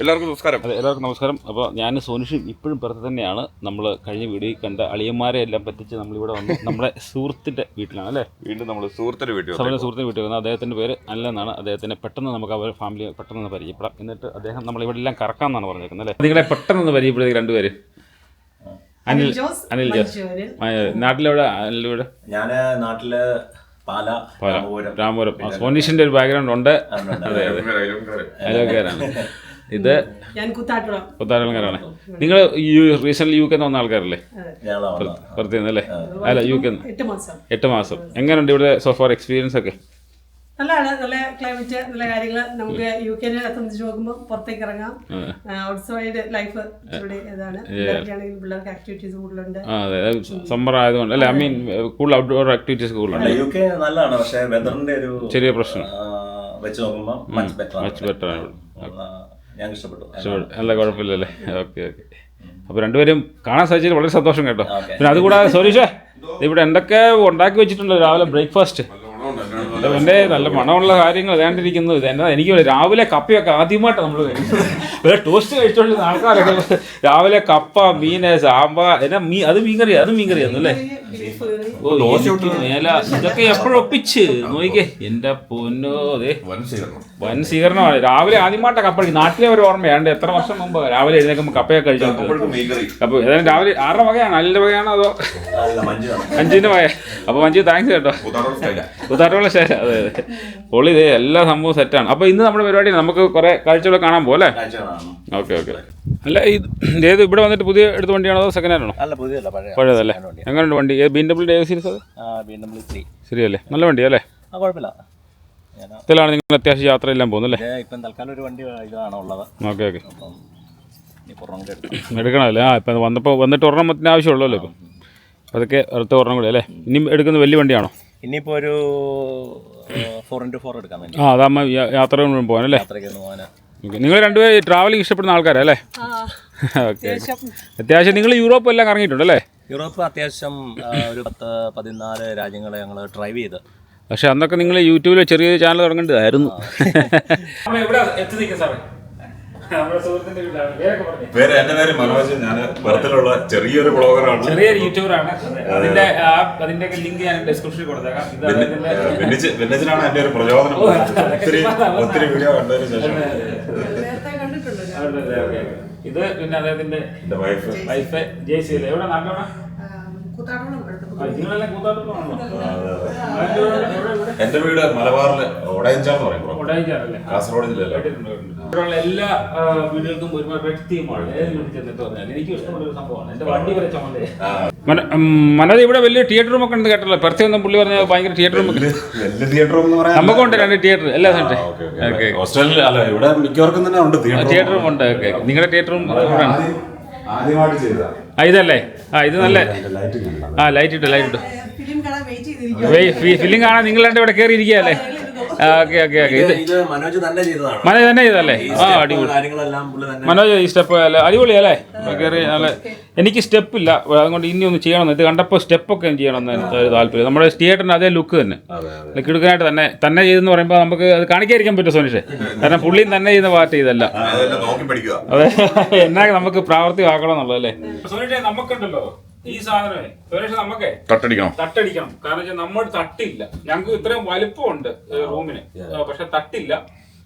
എല്ലാവർക്കും നമസ്കാരം. അതെ എല്ലാവർക്കും നമസ്കാരം. അപ്പോൾ ഞാൻ സോനുഷും ഇപ്പോഴും പുറത്ത് തന്നെയാണ്. നമ്മൾ കഴിഞ്ഞ വീഡിയോയിൽ കണ്ട അളിയന്മാരെ എല്ലാം പറ്റിച്ച് നമ്മളിവിടെ വന്നു നമ്മുടെ സുഹൃത്തിന്റെ വീട്ടിലാണ് അല്ലേ? വീണ്ടും നമ്മൾ സുഹൃത്തിന്റെ വീട്ടിൽ നമ്മുടെ സുഹൃത്തിന്റെ വീട്ടിൽ വന്നു അദ്ദേഹത്തിന്റെ പേര് അല്ലെന്നാണ്. അദ്ദേഹത്തിനെ പെട്ടെന്ന് നമുക്ക് അവർ ഫാമിലി പെട്ടെന്ന് ഒന്ന് പരിചയപ്പെടാം. എന്നിട്ട് അദ്ദേഹം നമ്മളിവിടെ എല്ലാം കറക്കാമെന്നാണ് പറഞ്ഞേക്കുന്നത് അല്ലേ? നിങ്ങളെ പെട്ടെന്ന് ഒന്ന് പരിചയപ്പെടുത്തി രണ്ടുപേര് അനിൽ ജോസ് അനിൽ ജോസ്. നാട്ടിലെവിടെ? അനിലിവിടെ? ഞാൻ നാട്ടിൽ പാല പാല. രാമപുരം. സോനീഷിന്റെ ഒരു ബാക്ക്ഗ്രൗണ്ട് ഉണ്ട്. അതെ അതെ. അയൽക്കാരാണ് ഇത് പുത്താരൽക്കാരാണ് നിങ്ങൾ റീസെന്റ് യു കെ വന്ന ആൾക്കാരല്ലേ? ഞങ്ങളാ വന്നത്. പുറത്തു നിന്നല്ലേ അല്ല യു കെ എട്ട് മാസം. എങ്ങനെയുണ്ട് ഇവിടെ സോഫാർ എക്സ്പീരിയൻസ് ഒക്കെ? നല്ലതാണ്. നല്ല ക്ലൈമറ്റ് നല്ല കാര്യങ്ങൾ നമുക്ക് യു കെനെ സംബന്ധിച്ച് നോക്കുമ്പോൾ പുറത്തേക്ക് ഇറങ്ങാം. ഔട്ട്സൈഡ് ലൈഫ് ഇവിടെ ഇതാണ്. പിള്ളേർക്ക് ആക്ടിവിറ്റീസ് കൂടുതലുണ്ട്. സമ്മർ ആയതുകൊണ്ട്. അല്ലേ ഐ മീൻ കൂടുതൽ ഔട്ട്ഡോർ ആക്ടിവിറ്റീസ് കൂടുതലുണ്ട്. യു കെ നല്ലതാണ്. പക്ഷേ വെദറിന്റെ ഒരു ചെറിയ പ്രശ്നം. വെച്ച് നോക്കുമ്പോൾ മച്ച് ബെറ്റർ ആണ്. ഞങ്ങൾക്ക് ഇഷ്ടപ്പെട്ടു. നല്ല കുഴപ്പമില്ലല്ലേ? Okay okay. അപ്പോൾ രണ്ടുപേരും കാണാൻ സാധിച്ചതിൽ വളരെ സന്തോഷം കേട്ടോ. പിന്നെ അതുകൂടാതെ സോരീഷേ ഇവിടെ എന്തൊക്കെ ഉണ്ടാക്കി വെച്ചിട്ടുണ്ട് രാവിലെ ബ്രേക്ക്ഫാസ്റ്റ്? എന്റെ നല്ല മണമുള്ള കാര്യങ്ങൾ വേണ്ടിയിരിക്കുന്നു ഇത് എന്നാ എനിക്ക് രാവിലെ കപ്പയൊക്കെ ആദ്യമായിട്ട് നമ്മൾ വേറെ ടോസ്റ്റ് കഴിച്ചോണ്ടിരുന്ന ആൾക്കാരൊക്കെ രാവിലെ കപ്പ മീന് സാമ്പാർ എന്നാ മീ അത് മീൻകറി അത് മീൻകറി അല്ലേ? എപ്പോഴും ഒപ്പിച്ച് മേല ഇതൊക്കെ എപ്പോഴൊപ്പിച്ച് നോക്കിക്കേ എന്റെ പൊന്നോ അതെ വൻ സ്വീകരണമാണ്. രാവിലെ ആദ്യമായിട്ട് കപ്പ നാട്ടിലെ ഒരു ഓർമ്മയാണ് എത്ര വർഷം മുമ്പ് രാവിലെ എഴുന്നേക്കുമ്പോൾ കപ്പയൊക്കെ കഴിച്ചു അപ്പൊ ഏതായാലും രാവിലെ ആറര വകയാണ്? അല്ലെ വകയാണോ അതോ? അഞ്ചിന്റെ വക. അപ്പൊ മഞ്ജു താങ്ക്സ് കേട്ടോ. ഉദാഹരണമുള്ള ശേഷം അതെ അതെ. പൊളി ഇതേ എല്ലാ സംഭവവും സെറ്റാണ് അപ്പോൾ ഇന്ന് നമ്മുടെ പരിപാടി നമുക്ക് കുറേ കാഴ്ചകൾ കാണാൻ പോലെ ഓക്കെ ഓക്കെ. അല്ല ഇത് ഏത് ഇവിടെ വന്നിട്ട് പുതിയ എടുത്ത വണ്ടിയാണോ അതോ സെക്കൻഡ് ഹാൻഡ് ആണോ? അല്ല പഴയതല്ലേ. എങ്ങനെയുണ്ട് വണ്ടി? ബി എം ഡബ്ല്യൂ ഡേ സീരീസ് അത്? ഡബ്ല്യൂ ശരിയല്ലേ? നല്ല വണ്ടി അല്ലേ? ഇതിലാണ് നിങ്ങൾ അത്യാവശ്യം യാത്രയെല്ലാം പോകുന്നല്ലേ ഇപ്പം തൽക്കാലം ഒരു വണ്ടി ഇതാണ് ഉള്ളത്. Okay okay. എടുക്കണമല്ലേ ആ ഇപ്പം വന്നപ്പോൾ വന്നിട്ട് ഒരെണ്ണത്തിന് ആവശ്യമുള്ളല്ലോ ഇപ്പം? അതൊക്കെ അടുത്ത ഒരെണ്ണം കൂടി അല്ലേ? ഇനിയും എടുക്കുന്ന വലിയ വണ്ടിയാണോ? ഇനിയിപ്പോൾ ഒരു ഫോർ ഇന്റു ഫോർ എടുക്കാൻ വേണ്ടി. ആ അതാകുമ്പോൾ യാത്ര പോകാനല്ലേ യാത്രയ്ക്ക് ഒന്ന് നിങ്ങൾ രണ്ടുപേരും ട്രാവലിംഗ് ഇഷ്ടപ്പെടുന്ന ആൾക്കാരല്ലേ ഓക്കെ. അത്യാവശ്യം. നിങ്ങൾ യൂറോപ്പ് എല്ലാം കറങ്ങിയിട്ടുണ്ടല്ലേ യൂറോപ്പ് അത്യാവശ്യം ഒരു പത്ത് പതിനാല് രാജ്യങ്ങളെ ഞങ്ങൾ ഡ്രൈവ് ചെയ്ത്. പക്ഷെ അന്നൊക്കെ നിങ്ങൾ യൂട്യൂബിൽ ചെറിയ ചാനൽ തുടങ്ങേണ്ടതായിരുന്നു. പേര് എന്റെ പേര് മനോജ്. ഞാൻ ബർത്തിലുള്ള ചെറിയൊരു ബ്ലോഗറാണ്. ചെറിയൊരു യൂട്യൂബറാണ്. അതിന്റെ അതിന്റെ ലിങ്ക് ഞാൻ ഡിസ്ക്രിപ്ഷനിൽ കൊടുത്തേക്കാം. ബെന്നിച്ചിനാണ് എന്റെ ഒരു പ്രചോദനം. ഒത്തിരി ഒത്തിരി വീഡിയോ കണ്ടതിന് ശേഷം. ഇത് പിന്നെ അദ്ദേഹത്തിന്റെ വൈഫ് വൈഫ് ജയ് സി അല്ലേ എവിടെ? നാട്ടിലെവിടെ എന്റെ വീട് മലബാറിൽ ഒടയഞ്ചാന്ന് പറയും കാസർഗോഡ് ജില്ലയിലെ. ഇവിടെയുള്ള എല്ലാ വീടുകൾക്കും ഒരുപാട് വ്യക്തിയുമാണ് ഏത് വീട്ടിൽ ചെന്നിട്ട് പറഞ്ഞാൽ എനിക്ക് ഇഷ്ടമുള്ള ഒരു സംഭവമാണ്. എന്റെ വണ്ടി വരെ മനോജ് ഇവിടെ വലിയ തിയേറ്റർ റൂമൊക്കെ ഒക്കെ ഉണ്ട് കേട്ടല്ലോ. പ്രത്യേകം ഒന്നും പുള്ളി പറഞ്ഞ ഭയങ്കര തിയേറ്റർ റൂം വലിയ തിയേറ്റർ എന്ന് പറയാൻ നമുക്കുണ്ട് രണ്ട് തിയേറ്റർ എല്ലാ. ഓസ്ട്രേലിയ അല്ല ഇവിടെ മിക്കവർക്കും തന്നെ ഉണ്ട്. തിയേറ്റർ തിയേറ്റർ റൂം ഉണ്ട്. ഓക്കെ. നിങ്ങളുടെ തിയേറ്റർ റൂം ഇവിടെയാണ്. ആദ്യമായിട്ട് ചെയ്തതാ. ഇതല്ലേ? ആ ഇത് നല്ല ആ ലൈറ്റ് ഇട്ടു ലൈറ്റ് ഇട്ടു. ഫിലിം കാണാൻ നിങ്ങൾ രണ്ടും ഇവിടെ കയറി ഇരിക്കുകയല്ലേ ഓക്കെ ഓക്കെ ഓക്കെ. ഇത് ഇത് മനോജ് തന്നെ ചെയ്തതാണ്. മനോജ് തന്നെ ചെയ്തല്ലേ ആ അടിപൊളി. കാര്യങ്ങളെല്ലാം പുള്ളി തന്നെ മനോജ് ഈ സ്റ്റെപ്പ് അല്ല അടിപൊളി അല്ലേ? കയറി നല്ല എനിക്ക് സ്റ്റെപ്പ് ഇല്ല അതുകൊണ്ട് ഇനി ഒന്ന് ചെയ്യണം. ഇത് കണ്ടപ്പോൾ സ്റ്റെപ്പൊക്കെ ചെയ്യണം എന്ന് ഒരു താല്പര്യം. നമ്മുടെ തിയേറ്ററിന് അതേ ലുക്ക് തന്നെ. കിടുക്കാനായിട്ട് തന്നെ തന്നെ ചെയ്തെന്ന് പറയുമ്പോൾ നമുക്ക് അത് കാണിക്കാതിരിക്കാൻ പറ്റും സോനിഷേ? കാരണം പുള്ളിയും തന്നെ ചെയ്യുന്ന പാർട്ടി ഇതല്ല. അതെ. എന്നാ നമുക്ക് പ്രാവർത്തികമാക്കണം എന്നുള്ളതല്ലേ സോനിഷേ നമുക്കുണ്ടല്ലോ. ഈ സാധനമേ. നമുക്കേ തട്ടടിക്കണം. തട്ടടിക്കണം. കാരണം വെച്ചാൽ നമ്മൾ തട്ടില്ല. ഞങ്ങൾക്ക് ഇത്രയും വലുപ്പമുണ്ട് റൂമിന്. പക്ഷെ തട്ടില്ല.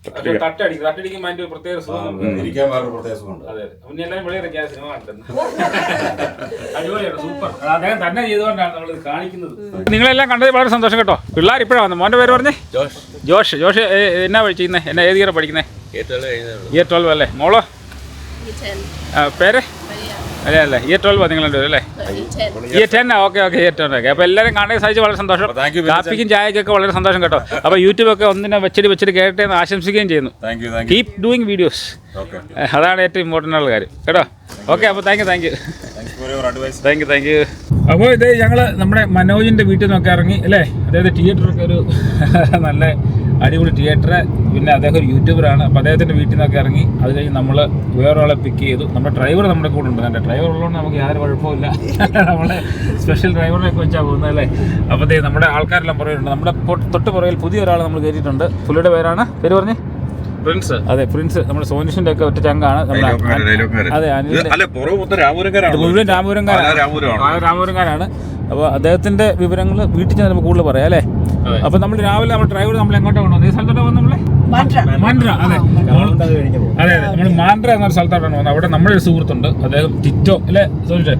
പക്ഷെ തട്ടടിക്കും തട്ടടിക്കുമ്പോൾ അതിന്റെ ഒരു പ്രത്യേക സുഖം ഇരിക്കാൻ വേറൊരു പ്രത്യേക സുഖമുണ്ട് അതെ അതെ. പിന്നെ എല്ലാവരും വെളിയിറക്കിയ സിനിമ കണ്ടിട്ടുണ്ട്. അടിപൊളിയാണ് സൂപ്പർ. അദ്ദേഹം തന്നെ ചെയ്തുകൊണ്ടാണ് നമ്മൾ കാണിക്കുന്നത്. നിങ്ങളെല്ലാം കണ്ടത് വളരെ സന്തോഷം കേട്ടോ. പിള്ളേർ ഇപ്പോഴാണ് വന്നത് മോന്റെ പേര് പറഞ്ഞേ? ജോഷ്. ജോഷ്. ജോഷ് എന്നാ പഠിച്ചിരുന്നേ എന്നാ ഏത് ഇയർ പഠിക്കുന്നേ? ഇയർ ട്വൽവ് അല്ലേ? മോളോ? പേര്? അല്ലേ അല്ലേ? ഇയർ ട്വൽവ് നിങ്ങളുണ്ട് അല്ലേ year ten okay okay year ten okay അപ്പോൾ എല്ലാവരും കാണാൻ സാധിച്ചു വളരെ സന്തോഷം. കാപ്പിക്കും ചായക്കൊക്കെ വളരെ സന്തോഷം കേട്ടോ. അപ്പോൾ യൂട്യൂബൊക്കെ ഒന്നിനെ വെച്ചിട്ട് വെച്ചിട്ട് കേട്ടെ എന്ന് ആശംസിക്കുകയും ചെയ്യുന്നു. കീപ് ഡൂയിങ് വീഡിയോസ് ഓക്കെ അതാണ് ഏറ്റവും ഇമ്പോർട്ടന്റ് ഉള്ള കാര്യം. കേട്ടോ? ഓക്കെ അപ്പോൾ thank you thank you for your advice thank you thank you അപ്പോൾ ഇത് ഞങ്ങൾ നമ്മുടെ മനോജിന്റെ വീട്ടിൽ നിന്നൊക്കെ ഇറങ്ങി അല്ലേ? അതായത് തിയേറ്ററൊക്കെ ഒരു നല്ല അടിപൊളി തിയേറ്റർ പിന്നെ അദ്ദേഹം ഒരു യൂട്യൂബറാണ് അപ്പോൾ അദ്ദേഹത്തിന്റെ വീട്ടിൽ നിന്നൊക്കെ ഇറങ്ങി അത് കഴിഞ്ഞ് നമ്മൾ വേറൊരാളെ പിക്ക് ചെയ്തു. നമ്മുടെ ഡ്രൈവർ നമ്മുടെ കൂടെ ഉണ്ട്. എന്റെ ഡ്രൈവർ ഉള്ളതുകൊണ്ട് നമുക്ക് യാതൊരു കുഴപ്പമില്ല നമ്മളെ സ്പെഷ്യൽ ഡ്രൈവറിനൊക്കെ വെച്ചാൽ പോകുന്നത് അല്ലേ? അപ്പോൾ ദേ നമ്മുടെ ആൾക്കാരെല്ലാം പുറകിലുണ്ട്. നമ്മുടെ തൊട്ട് പുറകിൽ പുതിയ ഒരാൾ നമ്മൾ കയറ്റിയിട്ടുണ്ട്. പുള്ളിയുടെ പേരാണ്? പേര് പറഞ്ഞേ? പ്രിൻസ്. അതെ പ്രിൻസ്. നമ്മുടെ സോനിഷിന്റെ ഒക്കെ ഒറ്റ ചങ്കാണ്. മുഴുവൻ രാമപുരംകാരാണ് രാമപുരംകാരാണ് അപ്പോൾ അദ്ദേഹത്തിന്റെ വിവരങ്ങൾ വീട്ടിൽ ചെന്ന് നമുക്ക് കൂടുതൽ പറയാം അല്ലേ? അപ്പോൾ നമ്മൾ രാവിലെ നമ്മൾ ഡ്രൈവർ നമ്മൾ എങ്ങോട്ടാണ് കൊണ്ടുവന്നത്? ഈ സ്ഥലത്തോട്ട് വന്ന് നമ്മളെ? മാൻഡ്ര അതെ. നമ്മൾ- അതെ അതെ നമ്മൾ മാൻഡ്ര എന്നൊരു സ്ഥലത്തോട്ടാണ് വന്നത്. അവിടെ നമ്മുടെ ഒരു സുഹൃത്തുണ്ട്. അദ്ദേഹം ടിറ്റോ അല്ലേ? സോനിഷേ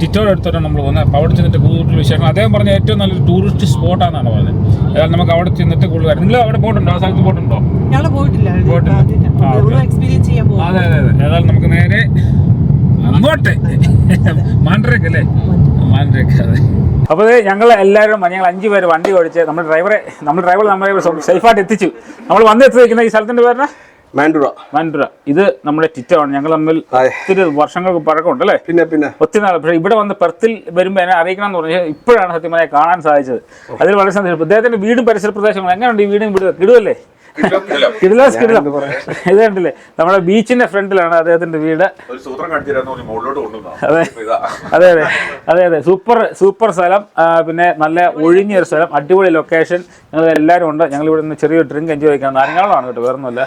ടിറ്റോയുടെ അടുത്തോട്ടാണ് നമ്മൾ പോകുന്നത്. അപ്പോൾ അവിടെ ചെന്നിട്ട് കൂടുതൽ വിശേഷം അദ്ദേഹം പറഞ്ഞ ഏറ്റവും നല്ലൊരു ടൂറിസ്റ്റ് സ്പോട്ട് സ്പോട്ടാണെന്നാണ് പറഞ്ഞത്. അതായത് നമുക്ക് അവിടെ ചെന്നിട്ട് കൂടുതൽ നിങ്ങൾ അവിടെ പോയിട്ടുണ്ടോ? ആ സ്ഥലത്ത് പോയിട്ടുണ്ടോ? പോയിട്ടില്ല. അതെ അതെ അതെ. ഏതായാലും നമുക്ക് നേരെ അങ്ങോട്ട്. മാൻഡ്രേക്ക് അല്ലേ? മാൻഡ്രേക്ക് അപ്പോൾ ഞങ്ങൾ എല്ലാവരും ഞങ്ങൾ അഞ്ച് പേര് വണ്ടി ഓടിച്ച് നമ്മൾ ഡ്രൈവറെ നമ്മൾ ഡ്രൈവർ നമ്മളെ സേഫായിട്ട് എത്തിച്ചു. നമ്മൾ വന്ന് എത്തിയിരിക്കുന്ന ഈ സ്ഥലത്തിന്റെ പേരിന് മാൻഡുറ മാൻഡുറ ഇത് നമ്മുടെ ടിറ്റാണ് ഞങ്ങൾ തമ്മിൽ ഒത്തിരി വർഷങ്ങൾക്ക് പഴക്കമുണ്ട് അല്ലേ? പിന്നെ പിന്നെ. ഒത്തിരി നാൾ പക്ഷേ ഇവിടെ വന്ന് പെർത്തിൽ വരുമ്പോൾ എന്നെ അറിയിക്കണം എന്ന് പറഞ്ഞാൽ ഇപ്പോഴാണ് സത്യമായി കാണാൻ സാധിച്ചത്. അതിൽ വളരെ സന്തോഷം. അദ്ദേഹത്തിന്റെ വീടും പരിസര പ്രദേശങ്ങളും എങ്ങനെയുണ്ട് ഈ വീടും വീട് കിടുവല്ലേ കിടിലാസ് കിടിലം ഇത് കണ്ടില്ലേ? നമ്മുടെ ബീച്ചിന്റെ ഫ്രണ്ടിലാണ് അദ്ദേഹത്തിന്റെ വീട്. അതെ. അതെ അതെ. അതെ അതെ. സൂപ്പർ സൂപ്പർ സ്ഥലം. പിന്നെ നല്ല ഒഴിഞ്ഞ ഒരു സ്ഥലം. അടിപൊളി ലൊക്കേഷൻ ഞങ്ങൾ എല്ലാവരും ഉണ്ട്. ഞങ്ങൾ ഇവിടെ നിന്ന് ചെറിയൊരു ഡ്രിങ്ക് എൻജോയ് ചെയ്യാൻ നാരങ്ങളാണ് കേട്ടോ വേറൊന്നുമല്ല.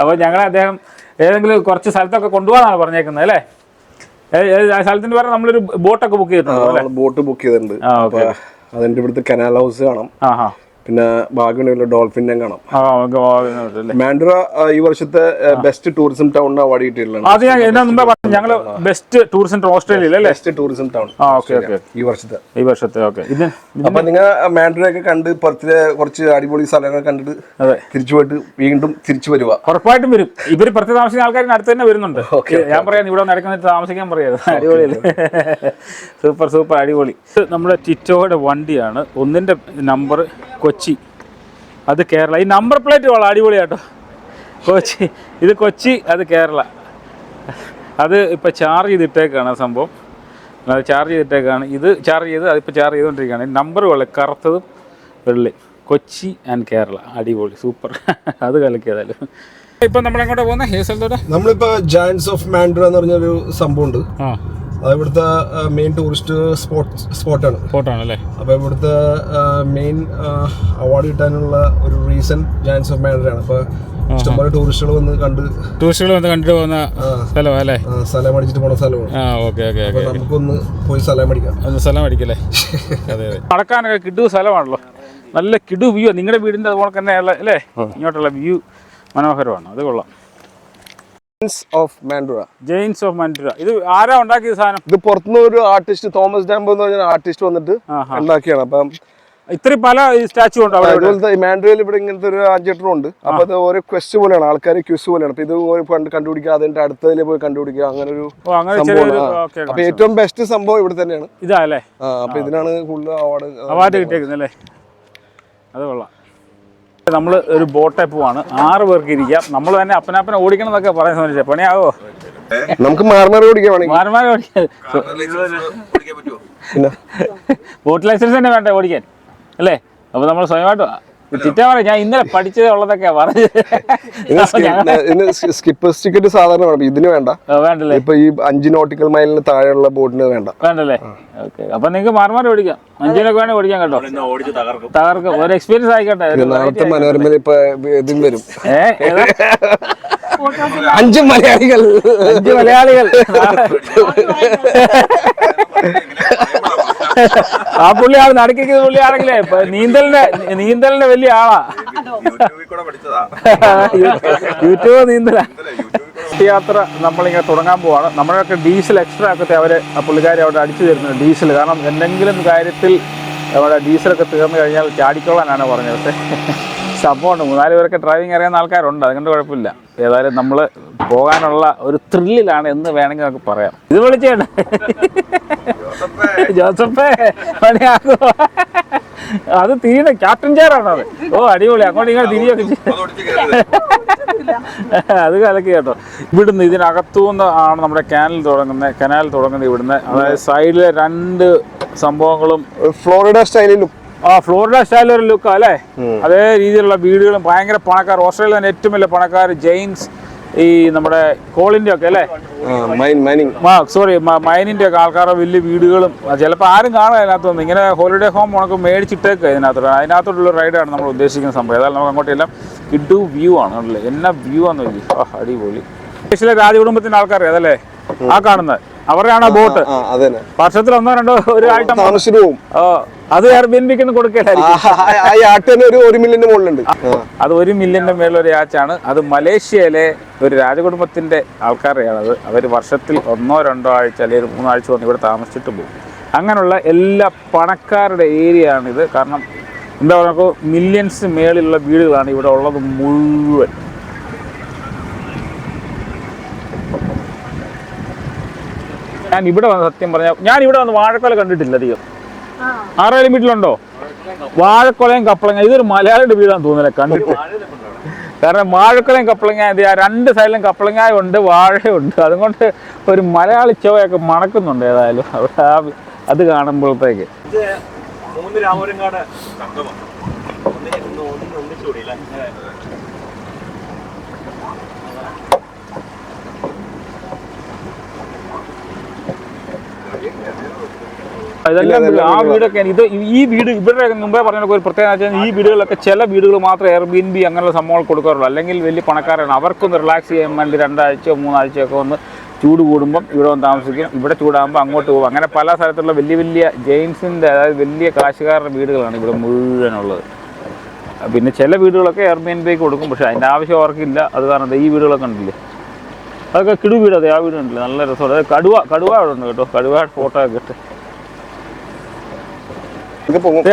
അപ്പോൾ ഞങ്ങളെ അദ്ദേഹം ഏതെങ്കിലും കുറച്ച് സ്ഥലത്തൊക്കെ കൊണ്ടുപോകാനാണ് പറഞ്ഞേക്കുന്നത് അല്ലേ? സ്ഥലത്തിന്റെ പേരെ നമ്മളൊരു ബോട്ടൊക്കെ ബുക്ക് ചെയ്തിട്ടുണ്ട് ബോട്ട് ബുക്ക് ചെയ്തിട്ടുണ്ട്. അതെന്റെ ഇവിടുത്തെ കനാൽ ഹൗസ് കാണാം. പിന്നെ ഭാഗ്യമുണ്ടെങ്കിൽ ഡോൾഫിനെ കാണാം. മാൻഡ്ര ഈ വർഷത്തെ ബെസ്റ്റ് ടൂറിസം ടൗൺ അവാർഡ് കിട്ടിയിട്ടുള്ളത് അത് ഞാൻ എന്നാ മുമ്പേ പറഞ്ഞു ഞങ്ങൾ ബെസ്റ്റ് ടൂറിസം ഓസ്ട്രേലിയയിൽ അല്ലേ ബെസ്റ്റ് ടൂറിസം ടൗൺ ഈ വർഷത്തെ. ഈ വർഷത്തെ ഓക്കെ അപ്പൊ നിങ്ങൾ മാൻഡ്രയൊക്കെ കണ്ട് പുറത്തിലെ കുറച്ച് അടിപൊളി സ്ഥലങ്ങൾ കണ്ടിട്ട്. തിരിച്ചു പോയിട്ട് വീണ്ടും തിരിച്ചു വരുക ഉറപ്പായിട്ടും വരും. ഇവർ പുറത്ത് താമസിക്കുന്ന ആൾക്കാർ അടുത്ത് തന്നെ വരുന്നുണ്ട്. ഞാൻ പറയാം ഇവിടെ നടക്കുന്ന താമസിക്കാൻ പറയാം. അടിപൊളിയല്ലേ സൂപ്പർ സൂപ്പർ അടിപൊളി. നമ്മുടെ ടിറ്റോയുടെ വണ്ടിയാണ്. ഒന്നിന്റെ നമ്പർ കൊച്ചി അത് കേരള. ഈ നമ്പർ പ്ലേറ്റ് വളരെ അടിപൊളിയാട്ടോ. കൊച്ചി. ഇത് കൊച്ചി അത് കേരള. അത് ഇപ്പം ചാർജ് ചെയ്തിട്ടേക്കാണ് ആ സംഭവം. അത് ചാർജ് ചെയ്തിട്ടേക്കാണ്. ഇത് ചാർജ് ചെയ്ത് അതിപ്പോൾ ചാർജ് ചെയ്തുകൊണ്ടിരിക്കുകയാണ്. നമ്പർ വളരെ കറുത്തതും വെള്ളി. കൊച്ചി ആൻഡ് കേരള. അടിപൊളി. സൂപ്പർ അത് കലക്കിയതായാലും ഇപ്പം നമ്മളെങ്ങോട്ടാ പോകുന്നത് ഹേസൽ നമ്മളിപ്പോ ജയൻസ് ഓഫ് മാൻഡ്രെന്ന് എന്ന് പറഞ്ഞൊരു സംഭവമുണ്ട്. ആ. അത് ഇവിടുത്തെ മെയിൻ ടൂറിസ്റ്റ് സ്പോട്ട് സ്പോട്ടാണ് സ്പോട്ടാണ് അല്ലേ അപ്പോൾ ഇവിടുത്തെ മെയിൻ അവാർഡ് കിട്ടാനുള്ള ഒരു റീസൺ ജാൻസ് ഓഫ് മാൻഡറാണ് അപ്പോൾ ഇഷ്ടംപോലെ ടൂറിസ്റ്റുകൾ വന്ന് കണ്ട് ടൂറിസ്റ്റുകൾ വന്ന് കണ്ടിട്ട് പോകുന്ന സ്ഥലമാണ് അല്ലേ സ്ഥലം അടിച്ചിട്ട് പോണ സ്ഥലമാണ്. ആ ഓക്കെ ഓക്കെ അപ്പോൾ ഓക്കെ നമുക്കൊന്ന് പോയി സ്ഥലം അടിക്കാം. ഒന്ന് സ്ഥലം അടിക്കല്ലേ? അതെ അതെ. നടക്കാനൊക്കെ കിടു സ്ഥലമാണല്ലോ. നല്ല കിടു വ്യൂ നിങ്ങളുടെ വീടിന്റെ അതുപോലെ തന്നെയുള്ള അല്ലേ? ഇങ്ങോട്ടുള്ള വ്യൂ മനോഹരമാണ്. അത് കൊള്ളാം. Giants of Mandurah giants of Mandurah ഇത് ആരാ ഉണ്ടാക്കിയ സാധനം? ഇത് പുറത്തുനിന്ന് ഒരു ആർട്ടിസ്റ്റ് തോമസ് ഡാംബോ എന്ന് പറഞ്ഞ ആർട്ടിസ്റ്റ് വന്നിട്ട്. ഉണ്ടാക്കിയാണ് അപ്പം ഇത്രയും പല സ്റ്റാച്ചു ഉണ്ട്. അതുപോലത്തെ മാൻഡുറയിൽ ഇവിടെ. ഇങ്ങനത്തെ ഒരു അഞ്ചെട്ടെണ്ണം ഉണ്ട്. അപ്പൊ അത് ഓരോ ക്വസ്റ്റ് പോലെയാണ്. ആൾക്കാർ ക്വസ്റ്റ് പോലെയാണ്. അപ്പൊ ഇത് കണ്ട് കണ്ടുപിടിക്കുക അതിന്റെ അടുത്തതിൽ പോയി കണ്ടുപിടിക്കുക അങ്ങനെ ഒരു സംഭവമാണ്. അപ്പൊ ഏറ്റവും ബെസ്റ്റ് സംഭവം ഇവിടെ തന്നെയാണ്. ഇതാ അല്ലേ? അപ്പൊ ഇതിനാണ് കൂടുതൽ അവാർഡ് അവാർഡ് കിട്ടിയേക്കുന്നല്ലേ അത് കൊള്ളാം. നമ്മൾ ഒരു ബോട്ടെ പോവാണ്. ആറ് പേർക്ക് ഇരിക്കാം. നമ്മൾ തന്നെ അപ്പനപ്പനെ ഓടിക്കണം എന്നൊക്കെ പറയാൻ ശ്രമിച്ചേ. പണിയാവോ? നമുക്ക് മാറി മാറി ഓടിക്കാൻ. ബോട്ട് ലൈസൻസ് തന്നെ വേണ്ട ഓടിക്കാൻ? അല്ലേ? അപ്പോൾ നമ്മൾ സ്വയമായിട്ട് ഞാൻ ഇന്നലെ പഠിച്ചത് ഉള്ളതൊക്കെ പറഞ്ഞു സ്കിപ്പ് ടിക്കറ്റ് സാധാരണ വേണം. ഇതിന് വേണ്ട. വേണ്ടല്ലേ? ഇപ്പൊ ഈ അഞ്ച് നോട്ടിക്കൽ മൈലിന് താഴെയുള്ള ബോട്ടിന് വേണ്ട. വേണ്ടല്ലേ? ഓക്കെ. അപ്പൊ നിങ്ങൾക്ക് മാറുമാറി ഓടിക്കാം. അഞ്ചിനൊക്കെ വേണേ ഓടിക്കാൻ കേട്ടോ. തകർക്കും. ഒരു എക്സ്പീരിയൻസ് ആയിക്കോട്ടെ. നാളത്തെ മനോരമയിൽ ഇപ്പൊ ഇതും വരും? അഞ്ച് മലയാളികൾ. അഞ്ച് മലയാളികൾ. ആ പുള്ളി ആ നടക്കിക്കുന്ന പുള്ളിയാണെങ്കിലേ ആണെങ്കിലേ നീന്തലിന്റെ നീന്തലിന്റെ വലിയ ആളാ. യൂട്യൂബ് നീന്തലാ. യാത്ര നമ്മളിങ്ങനെ തുടങ്ങാൻ പോവാണ്. നമ്മളൊക്കെ ഡീസൽ എക്സ്ട്രാ ഒക്കെ അവർ ആ പുള്ളിക്കാരി അവിടെ അടിച്ചു തരുന്നത് ഡീസൽ. കാരണം എന്തെങ്കിലും കാര്യത്തിൽ അവിടെ ഡീസലൊക്കെ തീർന്നു കഴിഞ്ഞാൽ ചാടിക്കോളാനാണ് പറഞ്ഞത്. പക്ഷേ സംഭവമുണ്ട്. മൂന്നാൽ പേരൊക്കെ ഡ്രൈവിംഗ് അറിയാവുന്ന ആൾക്കാരുണ്ട്. അതുകൊണ്ട് കുഴപ്പമില്ല. ഏതായാലും നമ്മൾ പോകാനുള്ള ഒരു ത്രില്ലിലാണ് എന്ന് വേണമെങ്കിൽ നമുക്ക് പറയാം. ഇത് വിളിച്ചേണ്ട ജോസഫേ പണിയാക്കോ അത് തിരിയണ ക്യാപ്റ്റൻ ചെയറാണോ അത്. ഓ അടിപൊളി. അങ്ങോട്ട് ഇങ്ങനെ തിരിയൊക്കെ അത് കലക്കി കേട്ടോ. ഇവിടുന്ന് ഇതിനകത്തുനിന്ന് ആണ് നമ്മുടെ കാനൽ തുടങ്ങുന്നത്. കനാൽ തുടങ്ങുന്നത് ഇവിടുന്ന്. അതായത് സൈഡിലെ രണ്ട് സംഭവങ്ങളും ഫ്ലോറിഡ സ്റ്റൈലിലും ആ ഫ്ലോറിഡ സ്റ്റൈലിൽ ഒരു ലുക്ക് അല്ലേ? അതേ രീതിയിലുള്ള വീടുകളും ഭയങ്കര പണക്കാർ ഓസ്ട്രേലിയ തന്നെ ഏറ്റവും വലിയ പണക്കാർ ജെയിൻസ് ഈ നമ്മുടെ കോളിന്റെ ഒക്കെ അല്ലേ? സോറി മൈനിന്റെ ഒക്കെ ആൾക്കാരുടെ വലിയ വീടുകളും ചിലപ്പോൾ ആരും കാണാൻ അതിനകത്തൊന്നും. ഇങ്ങനെ ഹോളിഡേ ഹോം ഉണക്ക് മേടിച്ചിട്ടേക്ക് അതിനകത്തോട്ട്. അതിനകത്തോട്ടുള്ള റൈഡാണ് നമ്മൾ ഉദ്ദേശിക്കുന്ന സംഭവം. ഏതായാലും നമുക്ക് അങ്ങോട്ടെല്ലാം കിട്ടു വ്യൂ ആണ് അല്ലേ എന്നാ വ്യൂ ആണെന്ന് വലിയ അടിപൊളി. ഏഷ്യയിലെ രാജകുടുംബത്തിന്റെ ആൾക്കാർ അതല്ലേ? ആ കാണുന്നത്. അവരുടെയാണ് ബോട്ട്? വർഷത്തിൽ ഒന്നോ രണ്ടോ ഒരു ആഴ്ച അത് യാട്ട് തന്നെ ഒരു ഒരു മില്ലിന്റെ മുകളിലുണ്ട്. അത് ഒരു മില്യന്റെ ഒരു യാച്ചാണ് അത് മലേഷ്യയിലെ ഒരു രാജകുടുംബത്തിന്റെ ആൾക്കാരെയാണ് അത് അവർ വർഷത്തിൽ ഒന്നോ രണ്ടോ ആഴ്ച അല്ലെങ്കിൽ മൂന്നോ ആഴ്ച വന്ന് ഇവിടെ താമസിച്ചിട്ട് പോകും. അങ്ങനെയുള്ള എല്ലാ പണക്കാരുടെ ഏരിയ ആണിത് കാരണം എന്താ പറയുക മില്യൻസ് മേളിലുള്ള വീടുകളാണ് ഇവിടെ ഉള്ളത് മുഴുവൻ. ഞാൻ ഇവിടെ വന്ന് സത്യം പറഞ്ഞാൽ ഞാൻ ഇവിടെ വന്ന് വാഴക്കൊല കണ്ടിട്ടില്ല അധികം. ആറേഴ് ലിമിറ്റിലുണ്ടോ വാഴക്കൊലയും കപ്പളങ്ങ ഇതൊരു മലയാളിയുടെ വീടാന്ന് തോന്നുന്നില്ല കണ്ടിട്ട്. കാരണം വാഴക്കൊലയും കപ്പളങ്ങ രണ്ട് സൈഡിലും കപ്പളങ്ങായ ഉണ്ട് വാഴയുണ്ട് അതുകൊണ്ട് ഒരു മലയാളി ചോവയൊക്കെ മണക്കുന്നുണ്ട് ഏതായാലും. അവിടെ ആ അത് കാണുമ്പോഴത്തേക്ക്. മൂന്ന് രാമൂരങ്ങാട് സംഗമം ഒന്ന് ഒന്നിച്ചുകൂടി അല്ലേ ഇതെല്ലാം വീട് ആ വീടൊക്കെ ഇത് ഈ വീട് ഇവിടെ മുമ്പേ പറഞ്ഞ ഒരു പ്രത്യേകത ഈ വീടുകളൊക്കെ ചില വീടുകൾ മാത്രം എയർബിൻ ബി അങ്ങനെയുള്ള സംഭവങ്ങൾ കൊടുക്കാറുള്ളൂ. അല്ലെങ്കിൽ വലിയ പണക്കാരാണ്. അവർക്കൊന്ന് റിലാക്സ് ചെയ്യാൻ വേണ്ടി രണ്ടാഴ്ചയോ മൂന്നാഴ്ചയോ ഒക്കെ ഒന്ന് ചൂട് കൂടുമ്പം ഇവിടെ വന്ന് താമസിക്കും. ഇവിടെ ചൂടാകുമ്പോൾ അങ്ങോട്ട് പോകും. അങ്ങനെ പല സ്ഥലത്തുള്ള വലിയ വലിയ ജെയിൻസിന്റെ അതായത് വലിയ കാശുകാരുടെ വീടുകളാണ് ഇവിടെ മുഴുവനുള്ളത്. പിന്നെ ചില വീടുകളൊക്കെ എയർബിൻ ബിക്ക് കൊടുക്കും. പക്ഷേ അതിന്റെ ആവശ്യം അവർക്കില്ല. അത് കാരണം ഈ വീടുകളൊക്കെ ഉണ്ടല്ലേ? അതൊക്കെ കിടു വീട് അതെ. ആ വീടുണ്ടല്ലേ നല്ല രസമുണ്ട് കടുവ കടുവ അവിടെ ഉണ്ട് കേട്ടോ. കടുവ ഫോട്ടോ ഒക്കെ ഇട്ട്.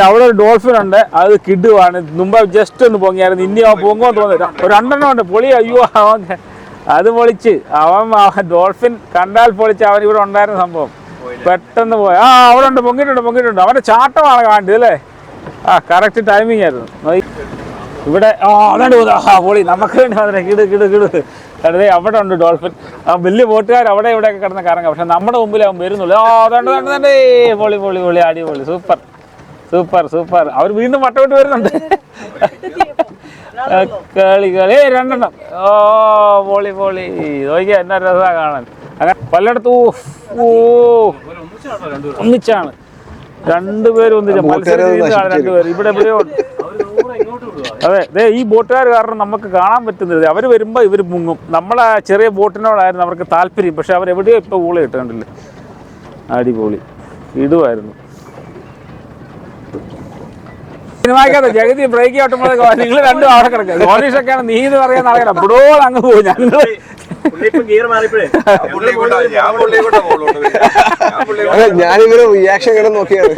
അവിടെ ഒരു ഡോൾഫിൻ ഉണ്ട്. അത് കിഡുവാണ്. മുമ്പ് ജസ്റ്റ് ഒന്ന് പൊങ്ങിയായിരുന്നു. ഇനി അവൻ പൊങ്ങോ തോന്നില്ല ഒരു രണ്ടെണ്ണം ഉണ്ട്. പൊളി അയ്യോ അവൻ അത് പൊളിച്ച്. അവൻ ഡോൾഫിൻ കണ്ടാൽ പൊളിച്ച് അവൻ ഇവിടെ ഉണ്ടായിരുന്ന സംഭവം. പെട്ടെന്ന് പോയി. ആ അവിടെ ഉണ്ട്. പൊങ്ങിട്ടുണ്ട് പൊങ്ങിട്ടുണ്ട് അവന്റെ ചാട്ടമാണ് കാണ്ടത് അല്ലേ? ആ കറക്റ്റ് ടൈമിംഗ് ആയിരുന്നു. ഇവിടെ ആ അതാണ് ആ പൊളി. നമുക്ക് വേണ്ടി വന്നിട്ട് കിട് കിട് കിട്. അതെ അവിടെ ഉണ്ട് ഡോൾഫിൻ. ആ വലിയ ബോട്ടുകാർ അവിടെ ഇവിടെയൊക്കെ കിടന്ന് കാരണം പക്ഷെ നമ്മുടെ മുമ്പിൽ അവൻ വരുന്നുള്ളൂ. ആ അതുകൊണ്ട് പൊളി പൊളി പൊളി. അടിപൊളി. സൂപ്പർ. Super super. അവർ വീണ്ടും വട്ടോട്ട് വരുന്നുണ്ട്. കളി കളി. രണ്ടെണ്ണം. ഓ പൊളി പൊളി. നോക്കിയാ എന്നാ രസാ കാണാൻ. അങ്ങനെ പലയിടത്ത് ഓ ഒന്നിച്ചാണ്. രണ്ടുപേരും ഒന്നിച്ചാണ് മത്സരം. രണ്ടുപേരും. ഇവിടെ എവിടെയോ. അതെ ദേ ഈ ബോട്ടുകാർ കാരണം നമുക്ക് കാണാൻ പറ്റുന്നില്ല. അവർ വരുമ്പോൾ ഇവർ മുങ്ങും. നമ്മളെ ചെറിയ ബോട്ടിനോടായിരുന്നു അവർക്ക് താല്പര്യം. പക്ഷെ അവരെവിടെയോ ഇപ്പോൾ ഊള കിട്ടുന്നുണ്ടല്ലേ അടിപൊളി. ഇടുമായിരുന്നു സിനിമയ്ക്കകത്ത് ജഗതി ബ്രേക്ക് ഔട്ടുമ്പോഴൊക്കെ നിങ്ങൾ രണ്ടും അവിടെ കിടക്കുക. സോനീഷൊക്കെയാണ് നീ എന്ന് പറയാൻ അറിയാം ബ്രോ അങ്ങ് പോകും ഞങ്ങൾ ഞാനിങ്ങനെ റിയാക്ഷൻ ഇങ്ങനെ നോക്കിയത്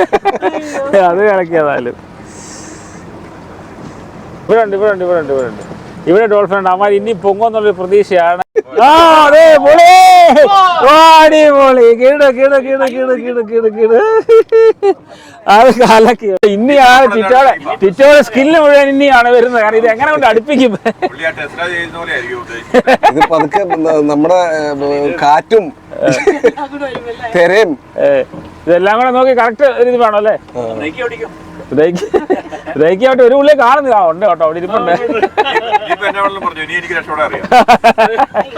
അത് കിടക്കിയതായാലും ഇവിടെ ഉണ്ട് ഇവിടെ ഉണ്ട് ഇവിടെ ഇവിടെ ഇവിടെ ഡോൾഫിൻ ഉണ്ട്. അമ്മ ഇനി പൊങ്ങുമെന്നുള്ളൊരു പ്രതീക്ഷയാണ്. അതെ പൊളി വാടി പൊളി Kidd Kidd Kidd Kidd Kidd Kidd Kidd. അത് കലക്കി. ഇനിയാണ് ടിറ്റോടെ ടിറ്റോടെ സ്കില്ല് മുഴുവൻ ഇനിയാണ് വരുന്നത്. കാരണം ഇത് എങ്ങനെ കൊണ്ട് അടുപ്പിക്കും? ഇത് പതുക്കെ നമ്മുടെ കാറ്റും തെരയും. ഇതെല്ലാം കൂടെ നോക്കി കറക്റ്റ് ഒരു ഇത് വേണം അല്ലേ ബ്രേക്ക് ബ്രേക്ക് ഒരു ഉള്ളിൽ കാണുന്നില്ല. ആ, ഉണ്ട് കേട്ടോ അവിടെ ഇരിപ്പുണ്ട്.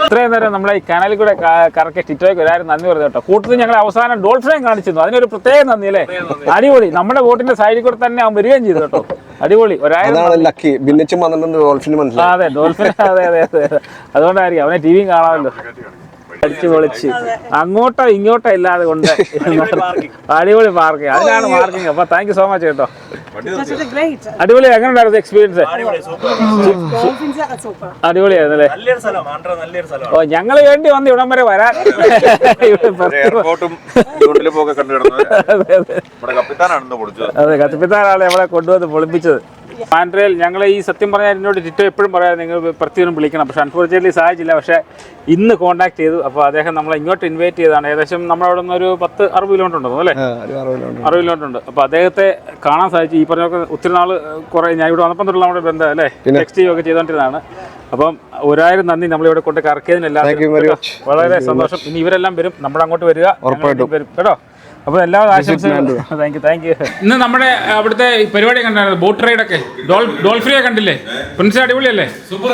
ഇത്രയും നേരം നമ്മളെ ഈ കനാലിൽ കൂടെ കറക്കി ടിറ്റോയ്ക്ക് ഒരാരും നന്ദി പറഞ്ഞു കേട്ടോ. കൂട്ടത്തിൽ ഞങ്ങൾ അവസാനം ഡോൾഫിനെയും കാണിച്ചിരുന്നു. അതിനൊരു പ്രത്യേക നന്ദി അല്ലേ? അടിപൊളി. നമ്മുടെ ബോട്ടിന്റെ സൈഡിൽ കൂടെ തന്നെ അവൻ വരികയും ചെയ്തു കേട്ടോ. അടിപൊളി. ഒരായിരം അതാണ് ലക്കി ഭിന്നിച്ചും വന്നിട്ടുണ്ട് ഡോൾഫിന് ആ, മനസ്സിലായി അതെ ഡോൾഫിൻ അതെ അതെ അതെ അതുകൊണ്ടായിരിക്കും അവനെ ടി വിയും കാണാമല്ലോ. അടിച്ചു പൊളിച്ച് അങ്ങോട്ടോ ഇങ്ങോട്ടോ ഇല്ലാതെ കൊണ്ട് അടിപൊളി പാർക്കിംഗ്. അതിനാണ് പാർക്കിംഗ്. അപ്പൊ താങ്ക് യു സോ മച്ച് കേട്ടോ. അടിപൊളി. എങ്ങനെ ഉണ്ടായിരുന്നു എക്സ്പീരിയൻസ്. അടിപൊളിയായിരുന്നു അല്ലേ നല്ലൊരു സ്ഥലം. ആന്ധ്ര നല്ലൊരു സ്ഥലമാണ്. ഓ ഞങ്ങൾ വേണ്ടി വന്ന് ഇവിടം വരെ വരാൻ. അതെ കത്തിപ്പിത്താനാണ് നമ്മളെ കൊണ്ടുവന്ന് പൊളിപ്പിച്ചത്. ആൻഡ്രയിൽ ഞങ്ങൾ ഈ സത്യം പറഞ്ഞാൽ എന്നോട് ടിറ്റോ എപ്പോഴും പറയാം നിങ്ങൾ പ്രത്യേകം വിളിക്കണം. പക്ഷെ അൺഫോർച്ചുനേറ്റ്ലി സാധിച്ചില്ല പക്ഷേ ഇന്ന് കോൺടാക്ട് ചെയ്തു. അപ്പോൾ അദ്ദേഹം നമ്മളെ ഇങ്ങോട്ട് ഇൻവൈറ്റ് ചെയ്തതാണ്. ഏകദേശം നമ്മുടെ അവിടെ നിന്ന് ഒരു പത്ത് അറുപത് കിലോമീറ്റർ ഉണ്ടോ അല്ലേ? അറുപത് കിലോമീറ്റർ ഉണ്ട്. അപ്പോൾ അദ്ദേഹത്തെ കാണാൻ സാധിച്ചു. ഈ പറഞ്ഞൊക്കെ ഒത്തിരി നാൾ കുറേ ഞാൻ ഇവിടെ വന്നപ്പം തൊട്ടുള്ള നമ്മുടെ ബന്ധം അല്ലേ? ടെക്സ്റ്റ് ചെയ്യുകയൊക്കെ ചെയ്തുകൊണ്ടിരുന്നതാണ്. അപ്പം ഒരായിരം നന്ദി. നമ്മളിവിടെ കൊണ്ട് കറക്കിയതിനെല്ലാം. വളരെ സന്തോഷം. ഇനി ഇവരെല്ലാം വരും. നമ്മുടെ അങ്ങോട്ട് വരിക. വരും. കേട്ടോ? അപ്പോൾ എല്ലാ ആശംസകളും താങ്ക് യു താങ്ക് യു ഇന്ന് നമ്മുടെ അവിടുത്തെ പരിപാടി കണ്ടായിരുന്നു. ബോട്ട് റൈഡ് ഒക്കെ. ഡോൾഫിനെ കണ്ടില്ലേ? പ്രിൻസ് അടിപൊളിയല്ലേ? സൂപ്പർ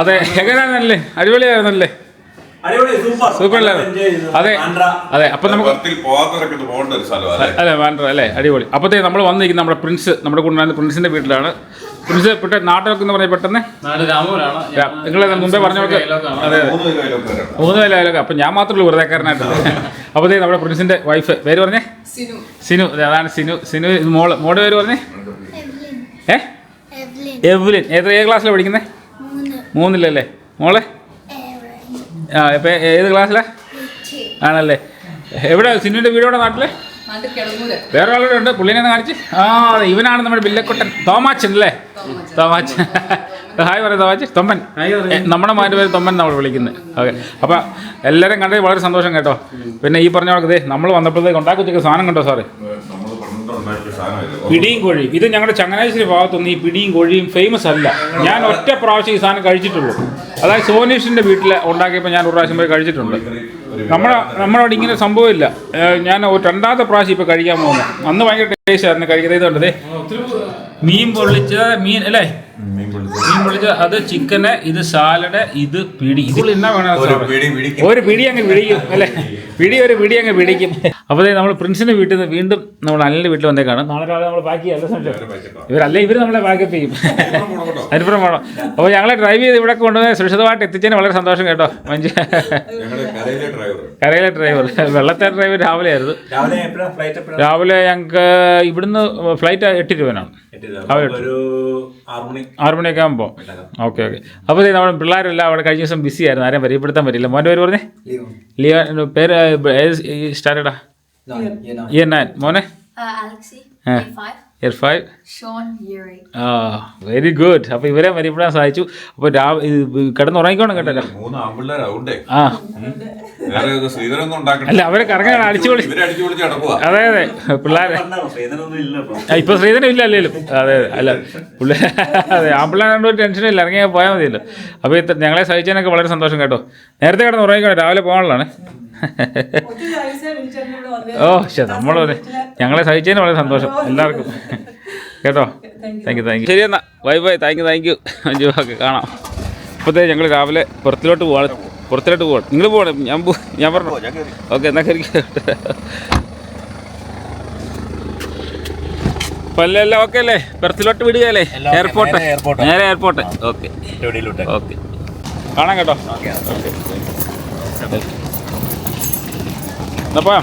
അതെ. എങ്ങനെയാണെന്നല്ലേ അടിപൊളിയായിരുന്നല്ലേ? അടിപൊളി സൂപ്പർ അതെ. അതെ. അപ്പൊ നമുക്ക് അല്ലെ? വേണ്ട അല്ലേ? അടിപൊളി. അപ്പത്തേ നമ്മൾ വന്നിരിക്കുന്ന നമ്മുടെ പ്രിൻസ് നമ്മുടെ കൂടെ പ്രിൻസിന്റെ വീട്ടിലാണ്. പ്രിൻസ് പെട്ടെ നാട്ടിലൊക്കെ എന്ന് പറഞ്ഞാൽ പെട്ടെന്ന്? നിങ്ങളെ മുമ്പേ പറഞ്ഞോക്കെ അതെ മൂന്ന് കിലോ അയലൊക്കെ അപ്പൊ ഞാൻ മാത്രമേ ഉള്ളൂ അപ്പോഴത്തേ നമ്മുടെ പ്രിൻസിന്റെ വൈഫ് പേര് പറഞ്ഞേ? സിനു. അതെ, അതാണ് സിനു. സിനു ഇത് മോൾ. മോളുടെ പേര് പറഞ്ഞേ? ഏ? എവ്ലിൻ. ഏത് ഏത് ക്ലാസ്സിലാണ് പഠിക്കുന്നത് മൂന്നില്ലല്ലേ മോളെ? ആ ഇപ്പം ഏത് ക്ലാസ്സിലാ ആണല്ലേ. എവിടെ? സിനുവിന്റെ വീട് എവിടെ? നാട്ടിലെ? വേറെ ആളുകൂടെ ഉണ്ട് പുള്ളിനെ കാണിച്ച്. ആ ഇവനാണ് നമ്മുടെ ബില്ലക്കുട്ടൻ തോമാച്ചൻ അല്ലേ? തോമാച്ചൻ. ഹായ് പറയുന്നത് വാച്ച് തൊമ്മൻ ഏ, നമ്മുടെ മാന്റെ പേര് തൊമ്മൻ നമ്മൾ വിളിക്കുന്നത് ഓക്കെ അപ്പോൾ എല്ലാവരും കണ്ടത് വളരെ സന്തോഷം കേട്ടോ. പിന്നെ ഈ പറഞ്ഞ കണക്ക് ദേ നമ്മൾ വന്നപ്പോഴത്തേക്ക് ഉണ്ടാക്കി സാധനം കണ്ടോ സാറേ പിടിയും കോഴിയും. ഇത് ഞങ്ങളുടെ ചങ്ങനാശ്ശേരി ഭാഗത്തൊന്നും ഈ പിടിയും കോഴിയും ഫേമസ് അല്ല. ഞാൻ ഒറ്റ പ്രാവശ്യം ഈ സാധനം കഴിച്ചിട്ടുള്ളൂ. അതായത് സോനീഷിന്റെ വീട്ടിൽ ഉണ്ടാക്കിയപ്പോൾ ഞാൻ ഒരു പ്രാവശ്യം പോയി കഴിച്ചിട്ടുണ്ട്. നമ്മുടെ നമ്മളവിടെ ഇങ്ങനെ സംഭവമില്ല. ഞാൻ ഒരു രണ്ടാമത്തെ പ്രാവശ്യം ഇപ്പോൾ കഴിക്കാൻ പോകുന്നു. അന്ന് ഭയങ്കര ടേസ്റ്റ് ആയിരുന്നു കഴിക്കുന്നത്. ഇതുണ്ട് ദേ? മീൻ പൊള്ളിച്ച മീൻ അല്ലേ? മീൻ അത് ചിക്കന് ഇത് സാലഡ് ഇത് പിടി. ഇതിൽ എന്നാ വേണം ഒരു? പിടി അങ്ങ് പിടിക്കും അല്ലേ? പിടി ഒരു പിടി അങ്ങ് പിടിക്കും. അപ്പോൾ നമ്മൾ പ്രിൻസിന്റെ വീട്ടിൽ നിന്ന് വീണ്ടും നമ്മൾ അല്ലെ വീട്ടിൽ വന്നേ കാണും. നാളെ രാവിലെ നമ്മൾ ബാക്കി അല്ല ഇവരല്ലേ ഇവർ നമ്മളെ ബാക്കപ്പ് ചെയ്യും. അതിനുപുറം വേണം. അപ്പോൾ ഞങ്ങളെ ഡ്രൈവ് ചെയ്ത് ഇവിടെ കൊണ്ടുവന്ന് സുരക്ഷിതമായിട്ട് എത്തിച്ചതിന് വളരെ സന്തോഷം കേട്ടോ മഞ്ജു. കരയിലെ ഡ്രൈവർ വെള്ളത്തെ ഡ്രൈവർ രാവിലെ ആയിരുന്നു. രാവിലെ ഞങ്ങൾക്ക് ഇവിടുന്ന് ഫ്ലൈറ്റ് എട്ട്. രൂപനാണ് ആറു മണിയൊക്കെ ആകുമ്പോൾ ഓക്കെ ഓക്കെ. അപ്പോൾ നമ്മുടെ പിള്ളേരെല്ലാം അവിടെ കഴിഞ്ഞ ദിവസം ബിസി ആയിരുന്നു. ആരെയും പരിചയപ്പെടുത്താൻ പറ്റില്ല മോന്റെ പേര് പറഞ്ഞേ? ലിയോ. പേര് സ്റ്റാർട്ടഡാ ഇ എൻ നയൻ. മോനെ? ഇയർ ഫൈവ് വെരി ഗുഡ് അപ്പൊ ഇവരെ മരിപ്പെടാൻ സാധിച്ചു അപ്പൊ കിടന്നുറങ്ങിക്കോണം കേട്ടോ. മൂന്ന് ആമ്പിള്ളേരാവണ്ടേ ആ. വേറെ ഇത് അല്ല അവരെ കറങ്ങാൻ അടിച്ചുപൊളി അതെ അതെ. പിള്ളേരെ ഇല്ല ഇപ്പൊ. ശ്രീധരൻ ഇല്ല അല്ലേലും. അതെ അതെ. അല്ല പുള്ളി അതെ കണ്ടൊരു ഒരു ടെൻഷനില്ല ഇറങ്ങി പോയാൽ മതിയല്ലോ. അപ്പൊ ഇത്ര ഞങ്ങളെ സഹിച്ചതിനൊക്കെ വളരെ സന്തോഷം കേട്ടോ. നേരത്തെ കിടന്ന് ഉറങ്ങിക്കോണം. രാവിലെ പോകാനുള്ളതാണ്. ഓ ശരി നമ്മൾ ഞങ്ങളെ സഹിച്ചതിന് വളരെ സന്തോഷം എല്ലാവർക്കും. കേട്ടോ? താങ്ക് യു താങ്ക് യു ശരി എന്നാ bye bye thank you thank you Anju okay കാണാം. ഇപ്പോഴത്തെ ഞങ്ങൾ രാവിലെ പുറത്തിലോട്ട് പോവാണ്. പുറത്തിലോട്ട് പോവാണ്. നിങ്ങൾ പോകണം ഞാൻ പോ ഞാൻ പറഞ്ഞു? ഓക്കെ എന്നാ കയറി പല്ലെല്ലാം ഓക്കെ അല്ലേ? പെർത്തിലോട്ട് വിടുകയല്ലേ. എയർപോർട്ട് നേരെ എയർപോർട്ട് ഓക്കെ ഓക്കെ കാണാം കേട്ടോ. എന്നാ പോയാ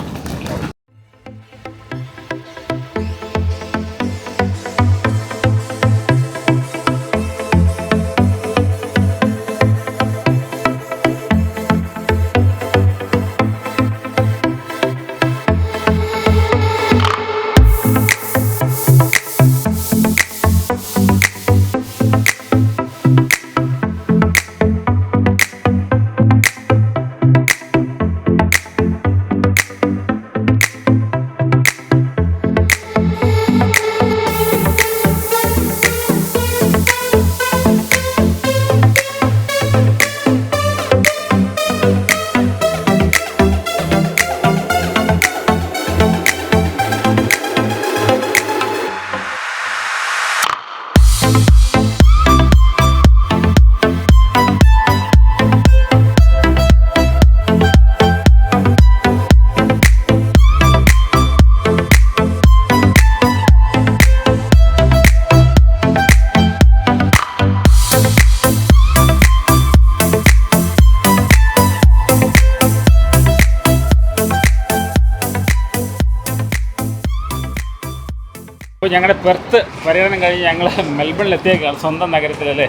അപ്പോൾ ഞങ്ങളുടെ പെർത്ത് പര്യടനം കഴിഞ്ഞ് ഞങ്ങൾ മെൽബണിൽ എത്തിയേക്കാണ് സ്വന്തം നഗരത്തിലല്ലേ?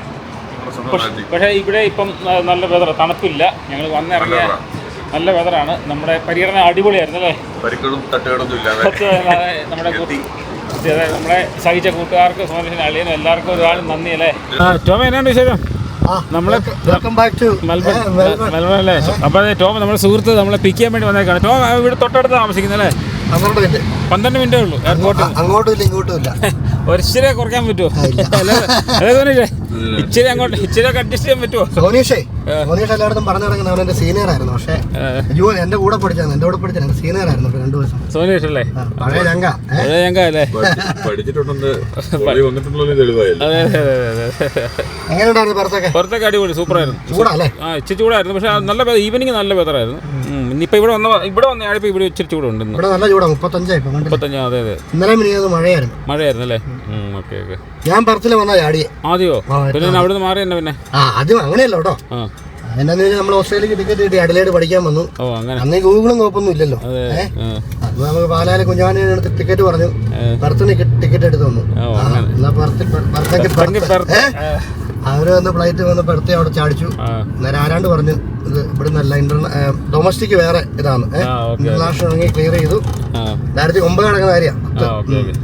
പക്ഷേ- ഇവിടെ ഇപ്പം നല്ല വെതർ തണുപ്പില്ല. ഞങ്ങൾ വന്നിറങ്ങിയ നല്ല വെതറാണ് നമ്മുടെ പര്യടനം അടിപൊളിയായിരുന്നു അല്ലേ? നമ്മുടെ നമ്മളെ സഹിച്ച കൂട്ടുകാർക്ക് സോമേഷിന് അളിയനും എല്ലാവർക്കും ഒരുപാട് നന്ദി അല്ലേ? ടോമ എന്നാണ് വിശേഷം? നമ്മളെ welcome back to Melbourne Melbourne. അല്ലേ? അപ്പോൾ ടോം നമ്മുടെ സുഹൃത്ത് നമ്മളെ പിക്ക് ചെയ്യാൻ വേണ്ടി വന്നേക്കാണ്. ടോം ഇവിടെ തൊട്ടടുത്ത് താമസിക്കുന്നത് പന്ത്രണ്ട് മിനിറ്റേ ഉള്ളൂ. അങ്ങോട്ടും ഇല്ല ഇങ്ങോട്ടും ഇല്ല. ഒരു ശരിയെ കുറയ്ക്കാൻ പറ്റുമോ? അല്ലേ ഇച്ചിരി അങ്ങോട്ട് ഇച്ചിരി ഒക്കെ അഡ്ജസ്റ്റ് ചെയ്യാൻ പറ്റുമോ? സോനീഷേ സോനീഷ് എല്ലായിടത്തും പറഞ്ഞു നടക്കുന്ന അവൻ എന്റെ സീനിയർ ആയിരുന്നു. പക്ഷേ അയ്യോ എന്റെ കൂടെ പഠിച്ചാണ് എന്റെ കൂടെ പഠിച്ചാണ് സീനിയർ ആയിരുന്നു രണ്ടു ദിവസം. സോനീഷ് അല്ലേ? പഴയ ഞങ്ക ഏ? അതെ അല്ലേ? പഠിച്ചിട്ടുണ്ടെന്ന് എങ്ങനെയുണ്ടായിരുന്നു പുറത്തൊക്കെ? പുറത്തൊക്കെ അടിപൊളി സൂപ്പറായിരുന്നു. ആയിരുന്നു അല്ലേ ആ ഇച്ചിരി ചൂടായിരുന്നു. പക്ഷേ നല്ല ഈവനിങ് നല്ല വെതറായിരുന്നു ഇപ്പൊ ഇവിടെ വന്ന ഇവിടെ വന്ന ആളിപ്പോൾ ഇവിടെ ഇച്ചിരി ചൂടുണ്ട് ഉണ്ട് ഇവിടെ നല്ല ചൂടാണ് മുപ്പത്തഞ്ചായി ഇപ്പൊ കണ്ടില്ലേ? അതെ അതെ. ഇന്നലെ മഴയായിരുന്നു. മഴയായിരുന്നു അല്ലേ? Okay okay. ഞാൻ പറത്തിൽ വന്ന ചാടിയെ. ആദ്യമോ പിന്നെ അവിടുന്ന് മാറി തന്നെ പിന്നെ? ആ അത് അങ്ങനെയല്ല കേട്ടോ. എന്നാന്ന് വെച്ചാൽ നമ്മൾ ഓസ്ട്രേലിയക്ക് ടിക്കറ്റ് കിട്ടി അഡിലേഡ് പഠിക്കാൻ വന്നു. അന്ന് ഗൂഗിളും കുഴപ്പമൊന്നും ഇല്ലല്ലോ. അപ്പൊ നമുക്ക് പാലാലെ കുഞ്ഞാനെ അടുത്ത് ടിക്കറ്റ് പറഞ്ഞു. ബർത്തിന് ടിക്കറ്റ് എടുത്ത് തന്നു. എന്നാ. അവർ വന്ന് ഫ്ലൈറ്റ് വന്ന് പെടുത്തി അവിടെ ചാടിച്ചു. നേരെ ആരാണ്ട് പറഞ്ഞു ഇത് ഇവിടുന്നല്ല ഇന്റർനാ ഡൊമസ്റ്റിക് വേറെ ഇതാണ്. ഇന്റർനാഷണൽ ക്ലിയർ ചെയ്തു. രണ്ടായിരത്തി ഒമ്പത് കിടക്കുന്ന കാര്യ ആ ഓക്കെ ഓക്കെ.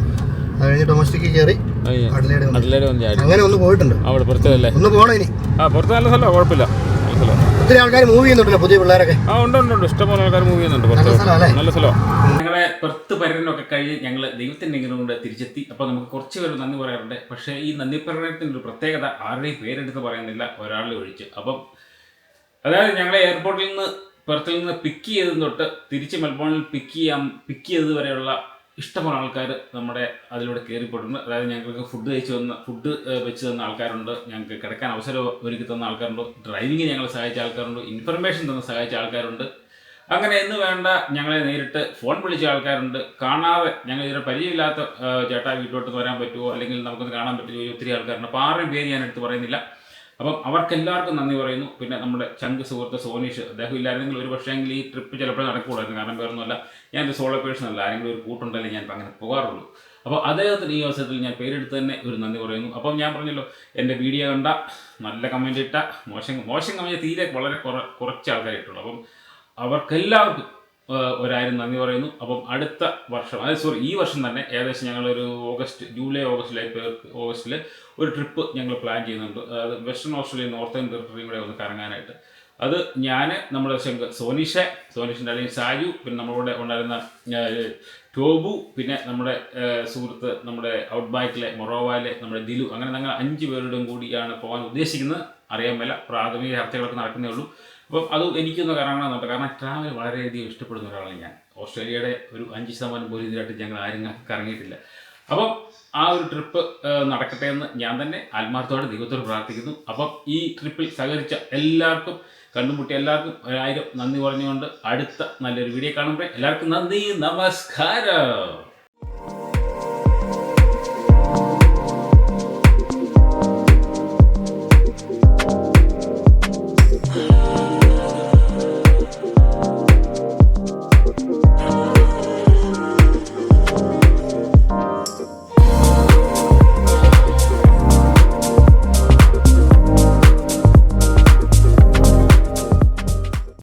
അത് കഴിഞ്ഞ് ഡൊമസ്റ്റിക് കയറി വന്ന്. ചാടി. അങ്ങനെ ഒന്ന് പോയിട്ടുണ്ട്. അവിടെ പുറത്തല്ലേ ഒന്ന് പോണം ഇനി. ആ പുറത്ത് നല്ല സ്ഥലമാണ് കുഴപ്പമില്ല. നല്ല സ്ഥലമാണ് ഒത്തിരി ആൾക്കാർ മൂവ് ചെയ്യുന്നുണ്ടല്ലോ പുതിയ പിള്ളേരൊക്കെ. ആ ഉണ്ട് ഉണ്ട് ഉണ്ട്. ഇഷ്ടംപോലെ ആൾക്കാർ മൂവ് ചെയ്യുന്നുണ്ട് നല്ല പുറത്ത് നല്ല സ്ഥലമാണ് ഞങ്ങളെ പുറത്ത് പര്യടനമൊക്കെ കഴിഞ്ഞ് ഞങ്ങൾ ദൈവത്തിന്റെ ഇങ്ങനെ കൊണ്ട് തിരിച്ചെത്തി. അപ്പോൾ നമുക്ക് കുറച്ച് പേര് നന്ദി പറയാറുണ്ട്. പക്ഷേ ഈ നന്ദി പ്രകടനത്തിന്റെ ഒരു പ്രത്യേകത ആരുടെയും പേരെടുത്ത് പറയുന്നില്ല ഒരാളെ ഒഴിച്ച്. അപ്പം അതായത് ഞങ്ങളെ എയർപോർട്ടിൽ നിന്ന് പുറത്തിൽ നിന്ന് പിക്ക് ചെയ്തത് തൊട്ട് തിരിച്ച് മെൽബോണിൽ പിക്ക് ചെയ്യാം പിക്ക് ചെയ്തത് വരെയുള്ള ഇഷ്ടംപോലെ ആൾക്കാർ നമ്മുടെ അതിലൂടെ കയറിപ്പോയിട്ടുണ്ട്. അതായത് ഞങ്ങൾക്ക് ഫുഡ് കഴിച്ച് തന്ന ഫുഡ് വെച്ച് തന്ന ആൾക്കാരുണ്ട്. ഞങ്ങൾക്ക് കിടക്കാൻ അവസരം ഒരുക്കി തന്ന ആൾക്കാരുണ്ട്. ഡ്രൈവിംഗ് ഞങ്ങളെ സഹായിച്ച ആൾക്കാരുണ്ട്. ഇൻഫർമേഷൻ തന്ന സഹായിച്ച ആൾക്കാരുണ്ട്. അങ്ങനെ എന്ന് വേണ്ട ഞങ്ങളെ നേരിട്ട് ഫോൺ വിളിച്ച ആൾക്കാരുണ്ട്. കാണാതെ ഞങ്ങൾ ഇതിനെ പരിചയമില്ലാത്ത ചേട്ടാ വീട്ടിലോട്ട് വരാൻ പറ്റുമോ? അല്ലെങ്കിൽ നമുക്കൊന്ന് കാണാൻ പറ്റുമോ ഒത്തിരി ആൾക്കാരുണ്ട്. അപ്പോൾ ആരുടെയും പേര് ഞാൻ എടുത്ത് പറയുന്നില്ല. അപ്പം അവർക്കെല്ലാവർക്കും നന്ദി പറയുന്നു. പിന്നെ നമ്മുടെ ചങ്ക് സുഹൃത്ത് സോനീഷ് അദ്ദേഹം ഇല്ലായിരുന്നെങ്കിൽ ഒരു പക്ഷേങ്കിൽ ഈ ട്രിപ്പ് ചിലപ്പോൾ നടക്കുകയുള്ളായിരുന്നു കാരണം വേറൊന്നുമല്ല ഞാൻ ഒരു സോളോ പേഴ്സൺ അല്ല. ആരെങ്കിലും ഒരു കൂട്ടുണ്ടല്ലേ ഞാൻ അങ്ങനെ പോകാറുള്ളൂ. അപ്പോൾ അദ്ദേഹത്തിന് ഈ അവസരത്തിൽ ഞാൻ പേരെടുത്ത് തന്നെ ഒരു നന്ദി പറയുന്നു. അപ്പം ഞാൻ പറഞ്ഞല്ലോ എന്റെ വീഡിയോ കണ്ട നല്ല കമന്റ് ഇട്ട മോശം മോശം കമന്റ് തീരെ വളരെ കുറ കുറച്ച് ആൾക്കാരെ ഇട്ടുള്ളൂ അപ്പം അവർക്കെല്ലാവർക്കും ഒരായിരം നന്ദി പറയുന്നു. അപ്പം അടുത്ത വർഷം അതായത് സോറി ഈ വർഷം തന്നെ ഏകദേശം ഞങ്ങളൊരു ഓഗസ്റ്റ് ജൂലൈ ഓഗസ്റ്റിലെ ഓഗസ്റ്റിൽ ഒരു ട്രിപ്പ് ഞങ്ങൾ പ്ലാൻ ചെയ്യുന്നുണ്ട്. അതായത് വെസ്റ്റേൺ ഓസ്ട്രേലിയ നോർത്തേൺ ടെറിട്ടറിയും കൂടെ ഒന്ന് കറങ്ങാനായിട്ട്. അത് ഞാൻ നമ്മുടെ ശങ്കർ സോനിഷ സോനിഷിന്റെ അല്ലെങ്കിൽ സാജു പിന്നെ നമ്മളിവിടെ ഉണ്ടായിരുന്ന ടോബു പിന്നെ നമ്മുടെ സുഹൃത്ത് നമ്മുടെ ഔട്ട് ബാക്കിലെ നമ്മുടെ ദിലു അങ്ങനെ ഞങ്ങൾ അഞ്ച് പേരുടെയും കൂടിയാണ് പോകാൻ ഉദ്ദേശിക്കുന്നത്. അറിയാൻ മേല പ്രാഥമിക ചർച്ചകളൊക്കെ നടക്കുന്നേ ഉള്ളൂ. അപ്പം അത് എനിക്കൊന്ന് കറങ്ങണമെന്നുണ്ട് കാരണം ട്രാവൽ വളരെയധികം ഇഷ്ടപ്പെടുന്ന ഒരാളാണ് ഞാൻ. ഓസ്ട്രേലിയയുടെ ഒരു അഞ്ച് ശതമാനം പോലും ഇതിനായിട്ട് ഞങ്ങൾ ആരും കറങ്ങിയിട്ടില്ല. അപ്പം ആ ഒരു ട്രിപ്പ് നടക്കട്ടെ എന്ന് ഞാൻ തന്നെ ആത്മാർത്ഥത്തോടെ ദൈവത്തോട് പ്രാർത്ഥിക്കുന്നു. അപ്പം ഈ ട്രിപ്പിൽ സഹകരിച്ച എല്ലാവർക്കും കണ്ടുമുട്ടിയ എല്ലാവർക്കും ഒരായിരം നന്ദി പറഞ്ഞുകൊണ്ട് അടുത്ത നല്ലൊരു വീഡിയോ കാണുമ്പോൾ എല്ലാവർക്കും നന്ദി നമസ്കാരം.